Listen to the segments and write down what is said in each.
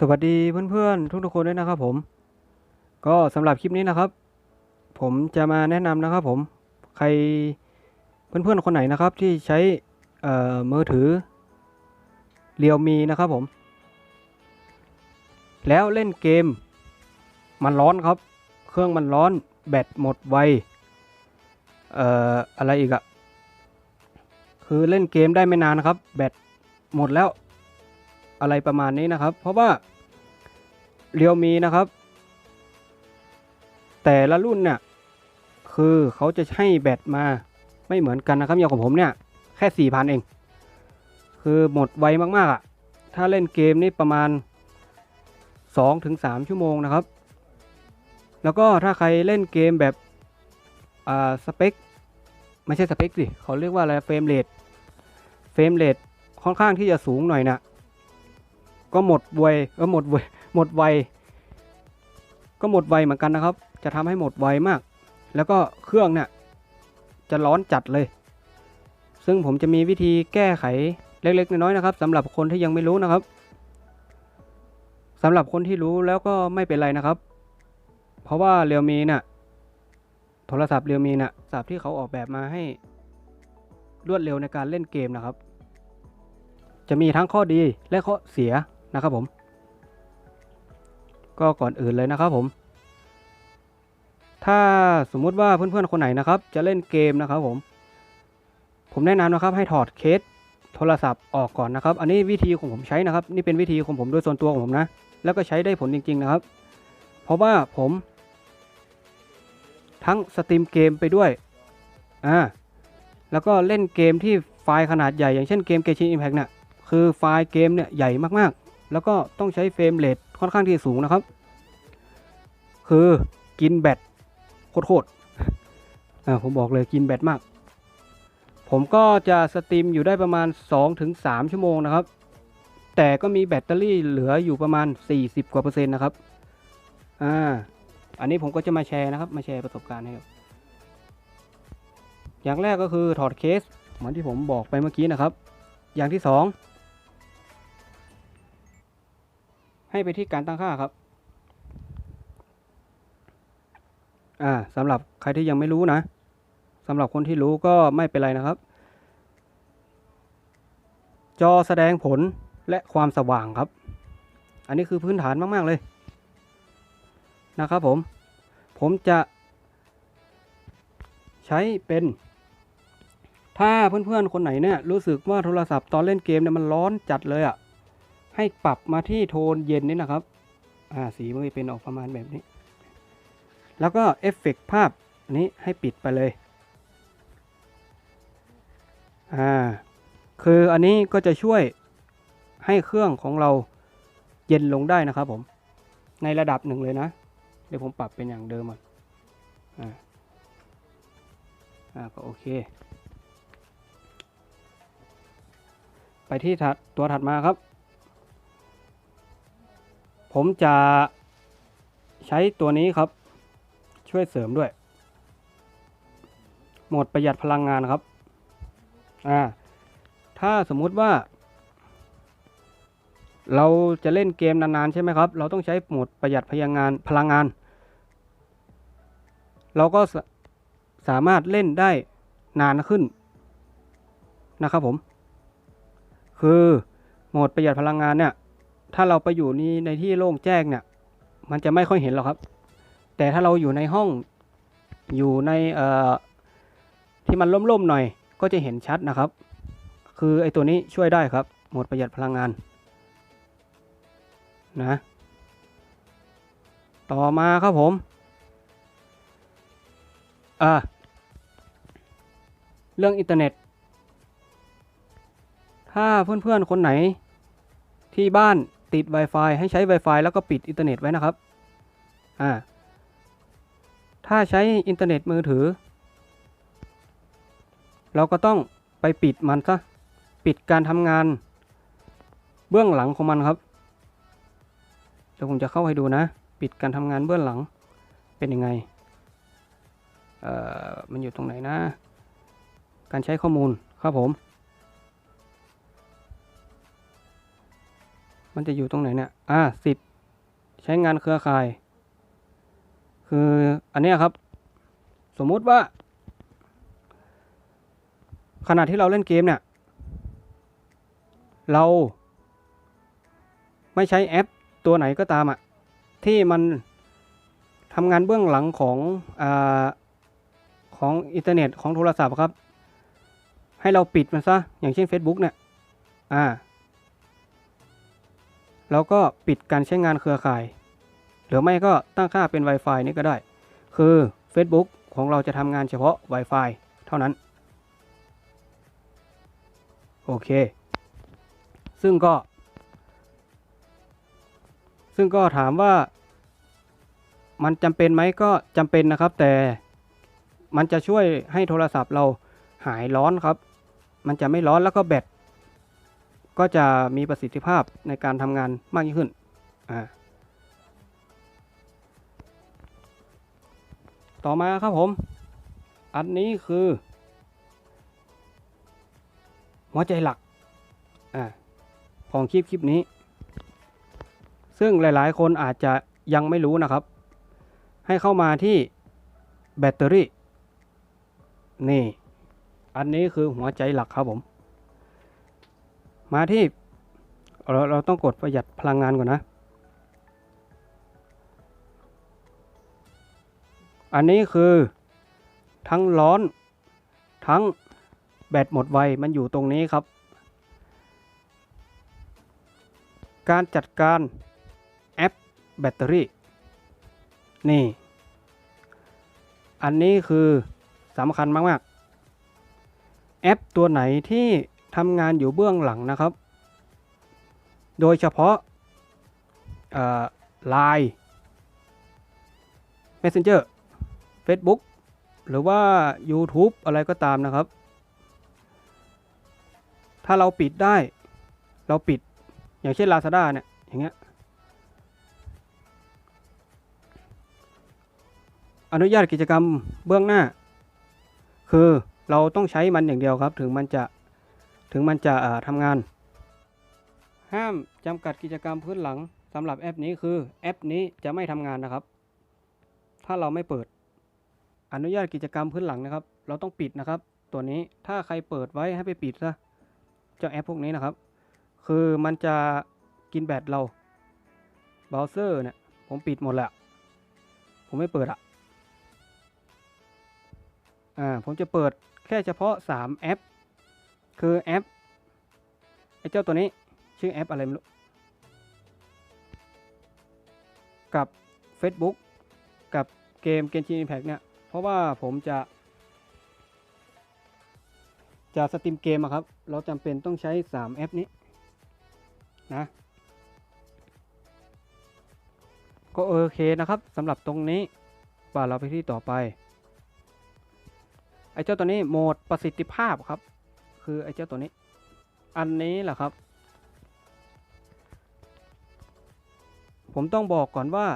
สวัสดีเพื่อนๆ ทุกๆคนด้วยนะครับผม ก็สำหรับคลิปนี้นะครับ ผมจะมาแนะนำนะครับผมใครเพื่อนๆคนไหนนะครับที่ใช้เออมือถือเรียวมีนะครับผม แล้วเล่นเกม มันร้อนครับ เครื่องมันร้อนแบตหมดไวเอ่ออะไรอีกอะคือเล่นเกมได้ไม่นานนะครับ แบตหมดแล้ว อะไรประมาณนี้นะครับ เพราะว่าเรียวมีนะครับ แต่ละรุ่นเนี่ยคือเขาจะให้แบตมาไม่เหมือนกันนะครับอย่างของผมเนี่ยแค่สี่พันเอง คือหมดไวมากๆอะถ้าเล่นเกมนี่ประมาณ 2-3ถึงชั่วโมงนะครับ แล้วก็ถ้าใครเล่นเกมแบบอ่าสเปคไม่ใช่สเปคสิเขาเรียกว่าอะไรเฟรมเรทเฟรมเรทค่อนข้างที่จะสูงหน่อยนะ ก็หมดไวก็หมดไวหมดไวก็หมดไวเหมือนกันนะครับ จะทำให้หมดไวมาก แล้วก็เครื่องเนี่ยจะร้อนจัดเลย ซึ่งผมจะมีวิธีแก้ไขเล็กๆน้อยๆนะครับสำหรับคนที่ยังไม่รู้นะครับสำหรับคนที่รู้แล้วก็ไม่เป็นไรนะครับ เพราะว่าเรียวมีเนี่ยโทรศัพท์เรียวมีเนี่ยโทรศัพท์ที่เขาออกแบบมาให้รวดเร็วในการเล่นเกมนะครับ จะมีทั้งข้อดีและข้อเสีย นะครับผม ก็ก่อนอื่นเลยนะครับผม ถ้าสมมุติว่าเพื่อนๆคนไหนนะครับ จะเล่นเกมนะครับผม ผมแนะนำนะครับให้ถอดเคสโทรศัพท์ออกก่อนนะครับ อันนี้วิธีของผมใช้นะครับ นี่เป็นวิธีของผมโดยส่วนตัวของผมนะ แล้วก็ใช้ได้ผลจริง ๆนะครับ เพราะว่าผม ทั้งสตรีมเกมไปด้วย อ่า แล้วก็เล่นเกมที่ไฟล์ขนาดใหญ่ อย่างเช่นเกม Genshin Impact เนี่ย คือไฟล์เกมเนี่ยใหญ่มากๆ แล้วก็ต้องใช้เฟรมเรทค่อนข้างที่สูงนะครับ คือกินแบตโคตรๆผมบอกเลยกินแบตมาก ผมก็จะสตรีมอยู่ได้ประมาณ 2-3 ชั่วโมงนะครับ แต่ก็มีแบตเตอรี่เหลืออยู่ประมาณ 40 กว่าเปอร์เซ็นต์นะครับ อ่า อันนี้ผมก็จะมาแชร์นะครับ มาแชร์ประสบการณ์ให้ครับอย่างแรกก็คือถอดเคส เหมือนที่ผมบอกไปเมื่อกี้นะครับ อย่างที่ 2 ให้ไปที่การตั้งค่าครับ อ่าสำหรับใครที่ยังไม่รู้นะสำหรับคนที่รู้ก็ไม่เป็นไรนะครับ จอแสดงผลและความสว่างครับ อันนี้คือพื้นฐานมาก ๆ เลยนะครับผม ผมจะใช้เป็น ถ้าเพื่อน ๆ คนไหนเนี่ยรู้สึกว่าโทรศัพท์ตอนเล่นเกมเนี่ยมันร้อนจัดเลยอะ่ะ ให้ปรับมาที่โทนเย็นนี่นะครับ อ่าสีมันจะเป็นออกประมาณแบบนี้ แล้วก็เอฟเฟกต์ภาพอันนี้ให้ปิดไปเลย อ่า คืออันนี้ก็จะช่วยให้เครื่องของเราเย็นลงได้นะครับผม ในระดับหนึ่งเลยนะ เดี๋ยวผมปรับเป็นอย่างเดิมก่อนอ่า อ่าก็โอเค ไปที่ถัดตัวถัดมาครับ ผมจะใช้ตัวนี้ครับ ช่วยเสริมด้วย โหมดประหยัดพลังงานครับ อ่า ถ้าสมมุติว่า เราจะเล่นเกมนานๆ ใช่ไหมครับ เราต้องใช้โหมดประหยัดพลังงานพลังงาน เราก็สสามารถเล่นได้นานขึ้นนะครับผม คือโหมดประหยัดพลังงานเนี่ย ถ้าเราไปอยู่นี่ในที่โล่งแจ้งเนี่ย มันจะไม่ค่อยเห็นหรอกครับ แต่ถ้าเราอยู่ในห้องอยู่ในเอ่อที่มันล่มๆหน่อย ก็จะเห็นชัดนะครับ คือไอตัวนี้ช่วยได้ครับ หมดประหยัดพลังงานนะต่อมาครับผมอ่าเรื่องอินเทอร์เน็ต ถ้าเพื่อนๆคนไหนที่บ้าน ติด Wi-Fi ให้ใช้ Wi-Fi แล้วก็ปิดอินเทอร์เน็ตไว้นะครับ อ่า ถ้าใช้อินเทอร์เน็ตมือถือ เราก็ต้องไปปิดมันซะ ปิดการทำงาน เบื้องหลังของมันครับเดี๋ยวผมจะเข้าให้ดูนะ ปิดการทำงานเบื้องหลัง เป็นยังไง เอ่อ มันอยู่ตรงไหนนะ การใช้ข้อมูลครับผม มันจะอยู่ตรงไหนเนี่ย อ่าสิทธิ์ใช้งานเครือข่าย คืออันนี้ครับ สมมุติว่า ขณะที่เราเล่นเกมเนี่ย เรา ไม่ใช้แอปตัวไหนก็ตามอะที่มันทำงานเบื้องหลังของอาของอินเทอร์เน็ตของโทรศัพท์ครับ ให้เราปิดมันซะ อย่างเช่น Facebook เนี่ย อ่า แล้วก็ปิดการใช้งานเครือข่าย หรือไม่ก็ตั้งค่าเป็น Wi-Fi นี่ก็ได้ คือ Facebook ของเราจะทำงานเฉพาะ Wi-Fi เท่านั้น โอเค ซึ่งก็ ซึ่งก็ถามว่า มันจำเป็นไหมก็จำเป็นนะครับ แต่มันจะช่วยให้โทรศัพท์เราหายร้อนครับ มันจะไม่ร้อนแล้วก็แบต ก็จะมีประสิทธิภาพในการทำงานมากยิ่งขึ้น ต่อมาครับผม อันนี้คือ หัวใจหลักอของคลิปคลิปนี้ ซึ่งหลายๆ คนอาจจะยังไม่รู้นะครับ ให้เข้ามาที่แบตเตอรี่ นี่ อันนี้คือหัวใจหลักครับผม มาที่เราเราต้องกดประหยัดพลังงานก่อนนะ อันนี้คือทั้งร้อนทั้งแบตหมดไวมันอยู่ตรงนี้ครับ การจัดการแอปแบตเตอรี่ นี่ อันนี้คือสำคัญมาก ๆ แอปตัวไหนที่ ทำงานอยู่เบื้องหลังนะครับ โดยเฉพาะไลน์ Messenger Facebook หรือว่า YouTube อะไรก็ตามนะครับ ถ้าเราปิดได้ เราปิด อย่างเช่น Lazada เนี่ย อย่างเงี้ย อนุญาตกิจกรรมเบื้องหน้า คือเราต้องใช้มันอย่างเดียวครับ ถึงมันจะ ถึงมันจะทำงาน ห้ามจำกัดกิจกรรมพื้นหลังสำหรับแอปนี้คือแอปนี้จะไม่ทำงานนะครับ ถ้าเราไม่เปิด อนุญาตกิจกรรมพื้นหลังนะครับ เราต้องปิดนะครับ ตัวนี้ถ้าใครเปิดไว้ให้ไปปิดซะเจ้าแอปพวกนี้นะครับ คือมันจะกินแบตเราเบราว์เซอร์เนี่ยผมปิดหมดแหละผมไม่เปิดอะอ่าผมจะเปิดแค่เฉพาะ 3 แอป คือแอปไอ้เจ้าตัวนี้ชื่อแอปอะไรไม่รู้กับ Facebook กับเกม Genshin Impact เนี่ย เพราะว่าผมจะ จะสตรีมเกมอะครับ เราจำเป็นต้องใช้ 3 แอปนี้ นะ ก็โอเคนะครับสำหรับตรงนี้ป่าเราไปที่ต่อไป ไอ้เจ้าตัวนี้โหมดประสิทธิภาพครับ คือไอ้เจ้าตัวนี้ อันนี้แหละครับ ผมต้องบอกก่อนว่า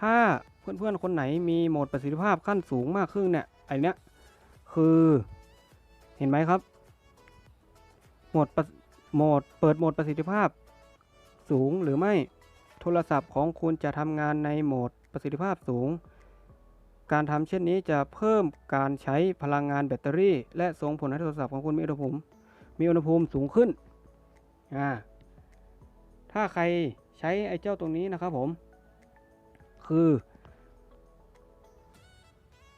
ถ้าเพื่อนๆ คนไหนมีโหมดประสิทธิภาพขั้นสูงมากขึ้นเนี่ยไอเนี้ยคือเห็นไหมครับโหมดโหมดเปิดโหมดประสิทธิภาพสูงหรือไม่โทรศัพท์ของคุณจะทำงานในโหมดประสิทธิภาพสูง การทำเช่นนี้จะเพิ่มการใช้พลังงานแบตเตอรี่ และส่งผลให้โทรศัพท์ของคุณมีอุณหภูมิมีอุณหภูมิสูงขึ้นอ่าถ้าใครใช้ไอ้เจ้าตรงนี้นะครับผม คือ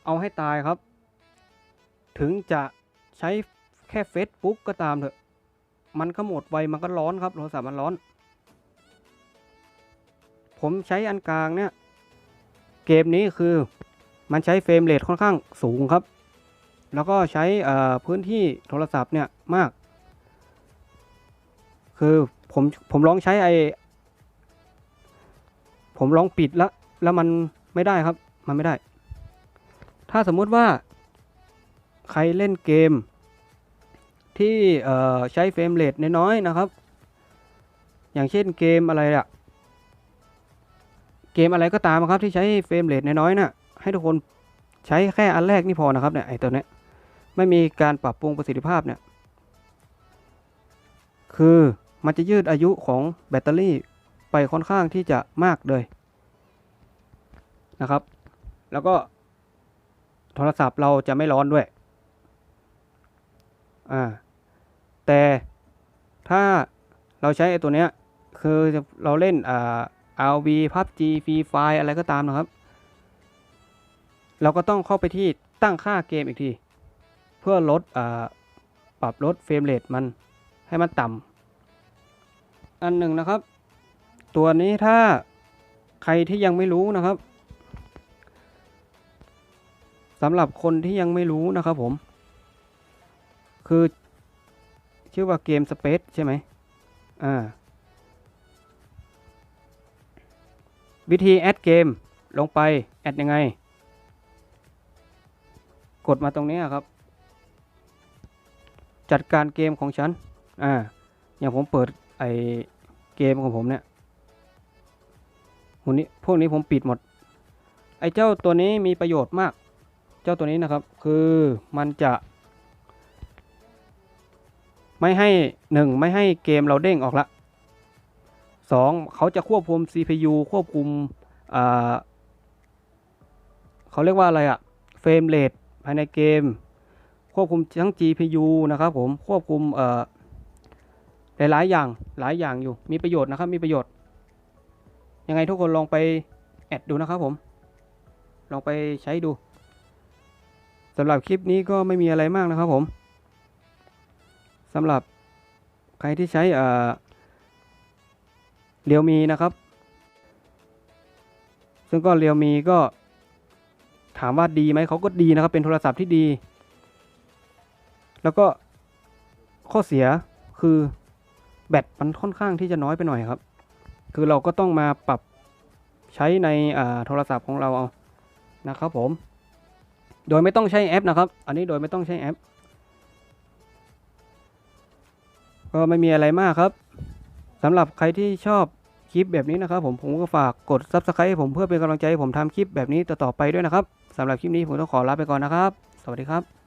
เอาให้ตายครับ ถึงจะใช้แค่ Facebook ก็ตามเถอะ มันก็หมดไวมันก็ร้อนครับโทรศัพท์มันร้อน ผมใช้อันกลางเนี่ย เกมนี้คือ มันใช้เฟรมเรทค่อนข้างสูงครับ แล้วก็ใช้พื้นที่โทรศัพท์เนี่ยมาก คือผมผมลองใช้ไอผมลองปิดแล้วแล้วมันไม่ได้ครับ มันไม่ได้ ถ้าสมมุติว่าใครเล่นเกม ที่ใช้เฟรมเรทน้อยๆนะครับ อย่างเช่นเกมอะไรอะเกมอะไรก็ตามครับที่ใช้เฟรมเรทน้อยๆนะ่ะ ให้ทุกคนใช้แค่อันแรกนี่พอนะครับเนี่ยไอตัวเนี้ยไม่มีการปรับปรุงประสิทธิภาพเนี่ยคือมันจะยืดอายุของแบตเตอรี่ไปค่อนข้างที่จะมากเลยนะครับ แล้วก็โทรศัพท์เราจะไม่ร้อนด้วยอ่าแต่ถ้าเราใช้ไอ้ตัวเนี้ยคือเราเล่นอ่า RV PUBG Free Fire อะไรก็ตามนะครับ เราก็ต้องเข้าไปที่ตั้งค่าเกมอีกที เพื่อลดอปรับลดเฟรมเรทมันให้มันต่ำอันหนึ่งนะครับ ตัวนี้ถ้าใครที่ยังไม่รู้นะครับสำหรับคนที่ยังไม่รู้นะครับผม คือชื่อว่าเกมสเปซใช่ไหมอ่าวิธีแอดเกมลงไป แอดยังไง กดมาตรงนี้ครับ จัดการเกมของฉันอ่าอย่างผมเปิดไอเกมของผมเนี่ยพวกนี้พวกนี้ผมปิดหมด ไอเจ้าตัวนี้มีประโยชน์มาก เจ้าตัวนี้นะครับ คือมันจะ ไม่ให้หนึ่งไม่ให้เกมเราเด้งออกละสองเขาจะควบคุม CPU ควบคุมอ่าเขาเรียกว่าอะไรอะเฟรมเรท ภายในเกม ควบคุมทั้ง GPU นะครับผมควบคุมเอ่อหลายๆอย่างหลายอย่างอยู่มีประโยชน์นะครับมีประโยชน์ ยังไงทุกคนลองไปแอดดูนะครับผม ลองไปใช้ดูสำหรับคลิปนี้ก็ไม่มีอะไรมากนะครับผมสำหรับใครที่ใช้เอ่อเรียวมีนะครับ ซึ่งก็เรียวมีก็ามว่าดีไหมเขาก็ดีนะครับ เป็นโทรศัพท์ที่ดี แล้วก็ข้อเสียคือแบตมันค่อนข้างที่จะน้อยไปหน่อยครับ คือเราก็ต้องมาปรับใช้ในโทรศัพท์ของเราเอานะครับผม โดยไม่ต้องใช้แอปนะครับ อันนี้โดยไม่ต้องใช้แอป ก็ไม่มีอะไรมากครับสำหรับใครที่ชอบคลิปแบบนี้นะครับผมผมก็ฝากกด Subscribe ให้ผมเพื่อเป็นกำลังใจให้ผมทำคลิปแบบนี้ต่อๆไปด้วยนะครับ สำหรับคลิปนี้ผมต้องขอลาไปก่อนนะครับ สวัสดีครับ